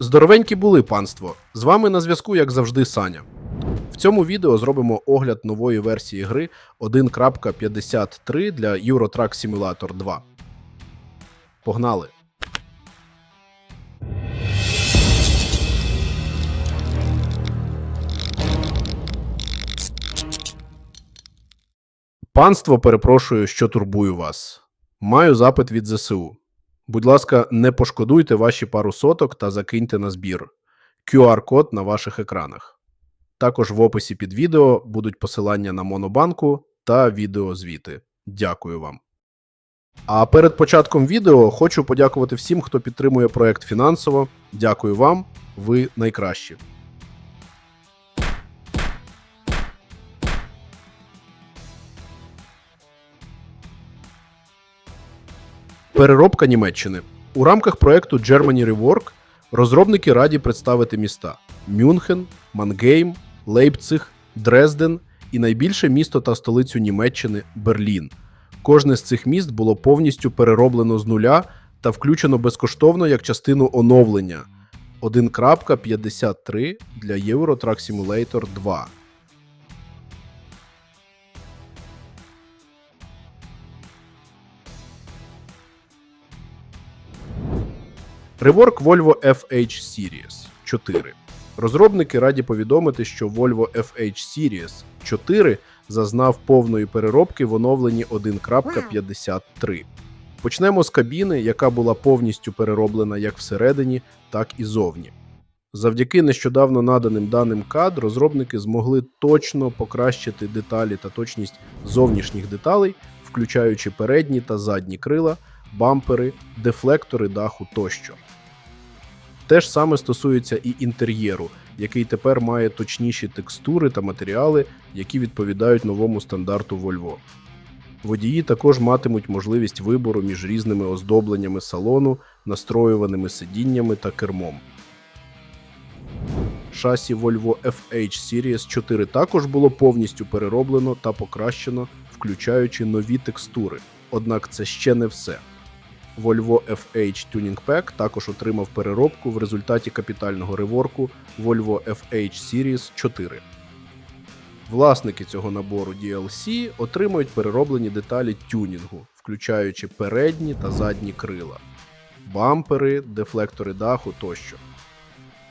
Здоровенькі були, панство. З вами на зв'язку, як завжди, Саня. В цьому відео зробимо огляд нової версії гри 1.53 для Euro Truck Simulator 2. Погнали! Панство, перепрошую, що турбую вас. Маю запит від ЗСУ. Будь ласка, не пошкодуйте ваші пару соток та закиньте на збір. QR-код на ваших екранах. Також в описі під відео будуть посилання на Монобанку та відеозвіти. Дякую вам. А перед початком відео хочу подякувати всім, хто підтримує проект фінансово. Дякую вам, ви найкращі. Переробка Німеччини. У рамках проекту Germany Rework розробники раді представити міста Мюнхен, Мангейм, Лейпциг, Дрезден і найбільше місто та столицю Німеччини Берлін. Кожне з цих міст було повністю перероблено з нуля та включено безкоштовно як частину оновлення 1.53 для Euro Simulator 2. Реворк Volvo FH Series 4. Розробники раді повідомити, що Volvo FH Series 4 зазнав повної переробки в оновленні 1.53. Почнемо з кабіни, яка була повністю перероблена як всередині, так і зовні. Завдяки нещодавно наданим даним CAD розробники змогли точно покращити деталі та точність зовнішніх деталей, включаючи передні та задні крила, бампери, дефлектори даху тощо. Те ж саме стосується і інтер'єру, який тепер має точніші текстури та матеріали, які відповідають новому стандарту Volvo. Водії також матимуть можливість вибору між різними оздобленнями салону, настроюваними сидіннями та кермом. Шасі Volvo FH Series 4 також було повністю перероблено та покращено, включаючи нові текстури. Однак це ще не все. Volvo FH Tuning Pack також отримав переробку в результаті капітального реворку Volvo FH Series 4. Власники цього набору DLC отримують перероблені деталі тюнінгу, включаючи передні та задні крила, бампери, дефлектори даху тощо.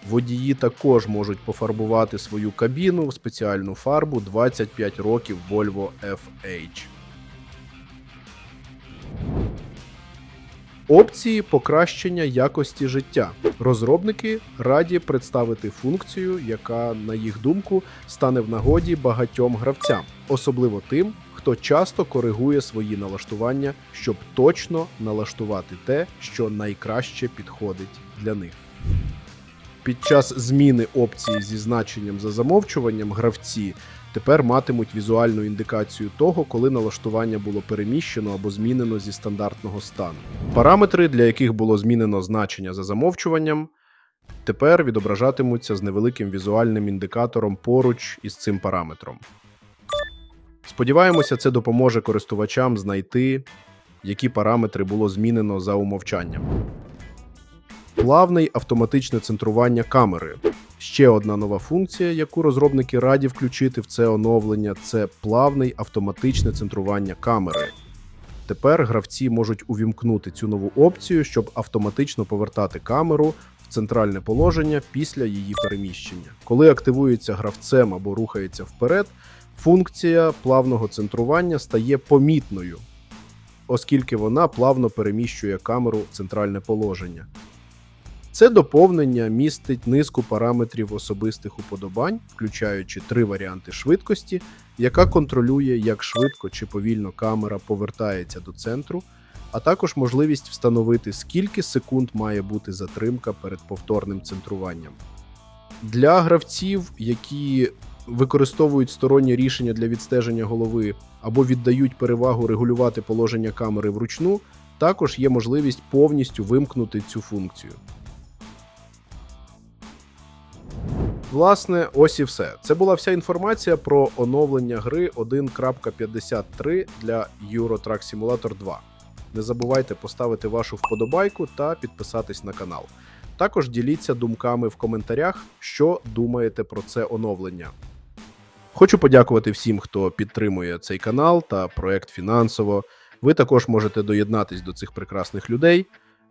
Водії також можуть пофарбувати свою кабіну в спеціальну фарбу 25 років Volvo FH. Опції покращення якості життя. Розробники раді представити функцію, яка, на їх думку, стане в нагоді багатьом гравцям, особливо тим, хто часто коригує свої налаштування, щоб точно налаштувати те, що найкраще підходить для них. Під час зміни опції зі значенням за замовчуванням гравці тепер матимуть візуальну індикацію того, коли налаштування було переміщено або змінено зі стандартного стану. Параметри, для яких було змінено значення за замовчуванням, тепер відображатимуться з невеликим візуальним індикатором поруч із цим параметром. Сподіваємося, це допоможе користувачам знайти, які параметри було змінено за умовчанням. Плавний автоматичне центрування камери. Ще одна нова функція, яку розробники раді включити в це оновлення, це плавний автоматичне центрування камери. Тепер гравці можуть увімкнути цю нову опцію, щоб автоматично повертати камеру в центральне положення після її переміщення. Коли активується гравцем або рухається вперед, функція плавного центрування стає помітною, оскільки вона плавно переміщує камеру в центральне положення. Це доповнення містить низку параметрів особистих уподобань, включаючи три варіанти швидкості, яка контролює, як швидко чи повільно камера повертається до центру, а також можливість встановити, скільки секунд має бути затримка перед повторним центруванням. Для гравців, які використовують сторонні рішення для відстеження голови або віддають перевагу регулювати положення камери вручну, також є можливість повністю вимкнути цю функцію. Власне, ось і все. Це була вся інформація про оновлення гри 1.53 для Euro Truck Simulator 2. Не забувайте поставити вашу вподобайку та підписатись на канал. Також діліться думками в коментарях, що думаєте про це оновлення. Хочу подякувати всім, хто підтримує цей канал та проект фінансово. Ви також можете доєднатись до цих прекрасних людей.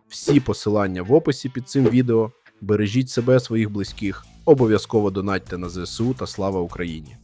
Всі посилання в описі під цим відео. Бережіть себе, своїх близьких. Обов'язково донатьте на ЗСУ та слава Україні!